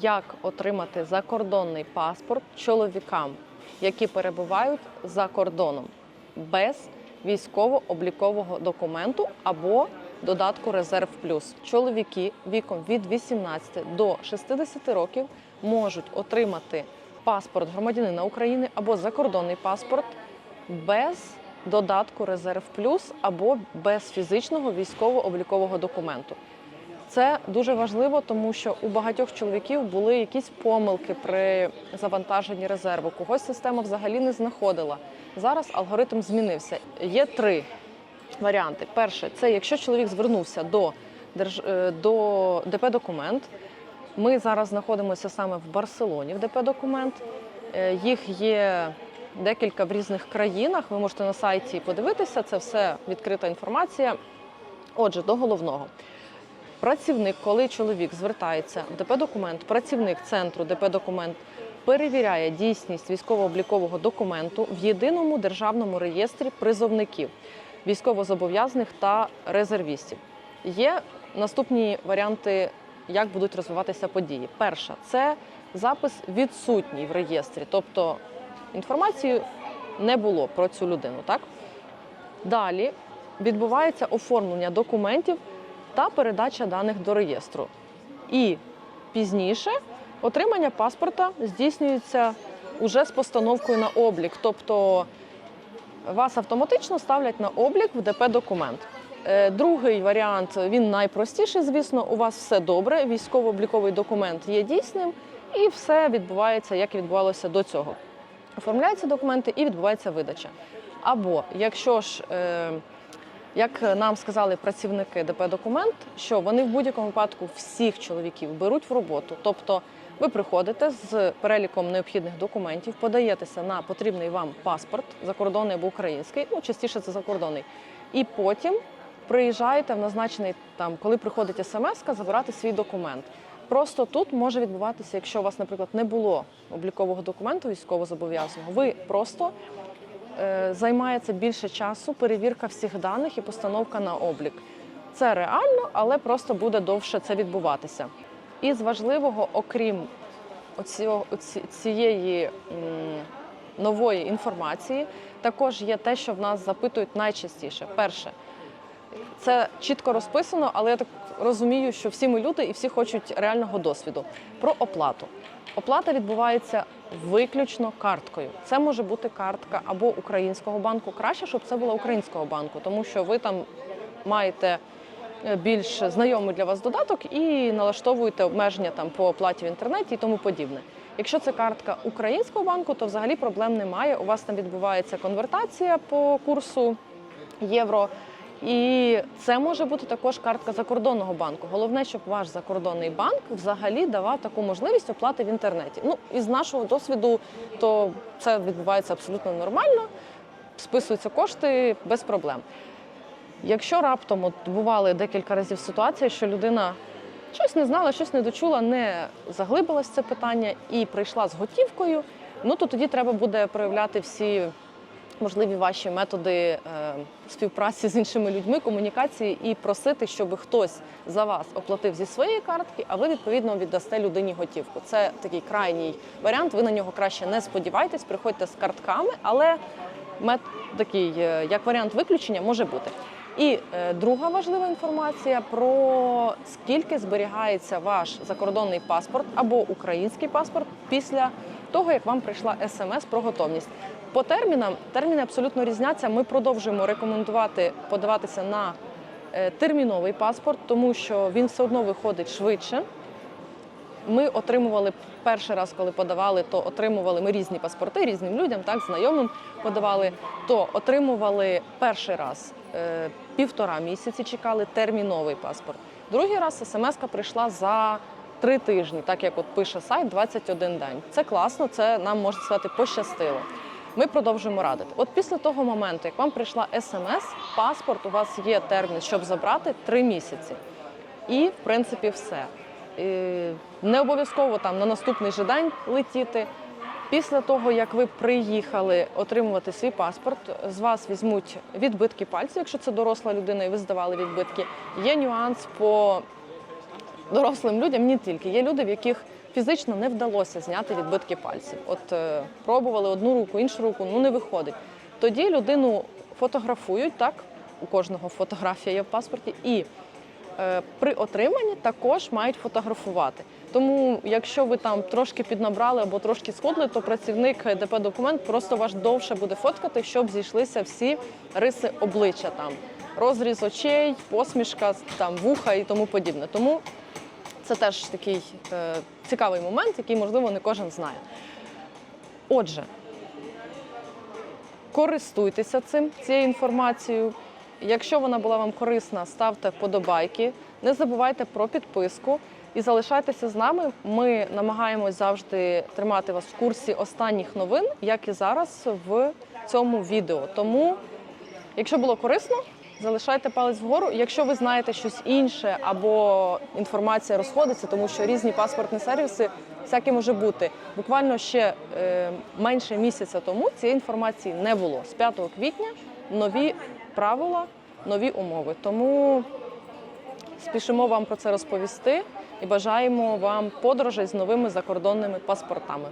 як отримати закордонний паспорт чоловікам, які перебувають за кордоном без військово-облікового документу або додатку Резерв Плюс. Чоловіки віком від 18 до 60 років можуть отримати паспорт громадянина України або закордонний паспорт без додатку Резерв Плюс або без фізичного військово-облікового документу. Це дуже важливо, тому що у багатьох чоловіків були якісь помилки при завантаженні резерву. Когось система взагалі не знаходила. Зараз алгоритм змінився. Є три варіанти. Перше, це якщо чоловік звернувся до, е, до ДП документ. Ми зараз знаходимося саме в Барселоні в ДП документ. Е, Їх є декілька в різних країнах. Ви можете на сайті подивитися. Це все відкрита інформація. Отже, до головного. Працівник, коли чоловік звертається в ДП документ, працівник центру ДП документ перевіряє дійсність військово-облікового документу в єдиному державному реєстрі призовників, військовозобов'язаних та резервістів. Є наступні варіанти, як будуть розвиватися події. Перша це запис відсутній в реєстрі, тобто інформації не було про цю людину. Так далі відбувається оформлення документів та передача даних до реєстру. І пізніше отримання паспорта здійснюється уже з постановкою на облік, тобто вас автоматично ставлять на облік в ДП документ. Е, Другий варіант він найпростіший, звісно, у вас все добре. Військово-обліковий документ є дійсним, і все відбувається, як і відбувалося до цього. Оформляються документи і відбувається видача. Або якщо ж е, як нам сказали працівники ДП документ, що вони в будь-якому випадку всіх чоловіків беруть в роботу. Тобто ви приходите з переліком необхідних документів, подаєтеся на потрібний вам паспорт, закордонний або український, ну частіше це закордонний, і потім приїжджаєте в назначений там, коли приходить смс, забирати свій документ. Просто тут може відбуватися, якщо у вас, наприклад, не було облікового документу військовозобов'язаного, ви просто займається більше часу перевірка всіх даних і постановка на облік. Це реально, але просто буде довше це відбуватися. І з важливого, окрім цієї нової інформації, також є те, що в нас запитують найчастіше. Перше, це чітко розписано, але я так розумію, що всі ми люди і всі хочуть реального досвіду. Про оплату. Оплата відбувається виключно карткою. Це може бути картка або українського банку. Краще, щоб це була українського банку, тому що ви там маєте е, більш знайомий для вас додаток і налаштовуєте обмеження там по оплаті в інтернеті і тому подібне. Якщо це картка українського банку, то взагалі проблем немає. У вас там відбувається конвертація по курсу євро. І це може бути також картка закордонного банку. Головне, щоб ваш закордонний банк взагалі давав таку можливість оплати в інтернеті. Ну і з нашого досвіду, то це відбувається абсолютно нормально, списуються кошти без проблем. Якщо раптом от бували декілька разів ситуації, що людина щось не знала, щось не дочула, не заглибилась в це питання і прийшла з готівкою, ну то тоді треба буде проявляти всі можливі ваші методи е, співпраці з іншими людьми, комунікації і просити, щоб хтось за вас оплатив зі своєї картки, а ви відповідно віддасте людині готівку. Це такий крайній варіант. Ви на нього краще не сподівайтесь, приходьте з картками, але мет такий, е, як варіант виключення, може бути. І е, друга важлива інформація про скільки зберігається ваш закордонний паспорт або український паспорт після того, як вам прийшла смс про готовність. По термінам терміни абсолютно різняться. Ми продовжуємо рекомендувати подаватися на е, терміновий паспорт, тому що він все одно виходить швидше. Ми отримували перший раз, коли подавали, то отримували ми різні паспорти різним людям, так знайомим подавали. То отримували перший раз е, півтора місяці, чекали терміновий паспорт. Другий раз смс-ка прийшла за три тижні, так як от пише сайт 21 день. Це класно, це нам можна сказати пощастило. Ми продовжуємо радити. От після того моменту, як вам прийшла смс, паспорт у вас є термін, щоб забрати три місяці. І в принципі все. Е, Не обов'язково там на наступний же день летіти. Після того, як ви приїхали отримувати свій паспорт, з вас візьмуть відбитки пальців, якщо це доросла людина, і ви здавали відбитки. Є нюанс по дорослим людям, не тільки. Є люди, в яких фізично не вдалося зняти відбитки пальців. От е, пробували одну руку, іншу руку, ну не виходить. Тоді людину фотографують, так, у кожного фотографія є в паспорті, і е, при отриманні також мають фотографувати. Тому, якщо ви там трошки піднабрали або трошки схудли, то працівник ДП документ просто ваш довше буде фоткати, щоб зійшлися всі риси обличчя там, розріз очей, посмішка, там вуха і тому подібне. Тому це теж такий е, цікавий момент, який можливо не кожен знає. Отже, користуйтеся цим цією інформацією. Якщо вона була вам корисна, ставте вподобайки. Не забувайте про підписку і залишайтеся з нами. Ми намагаємось завжди тримати вас в курсі останніх новин, як і зараз в цьому відео. Тому, якщо було корисно, залишайте палець вгору. Якщо ви знаєте щось інше або інформація розходиться, тому що різні паспортні сервіси всяке може бути. Буквально ще е, менше місяця тому цієї інформації не було. З 5 квітня нові правила, нові умови. Тому спішимо вам про це розповісти і бажаємо вам подорожей з новими закордонними паспортами.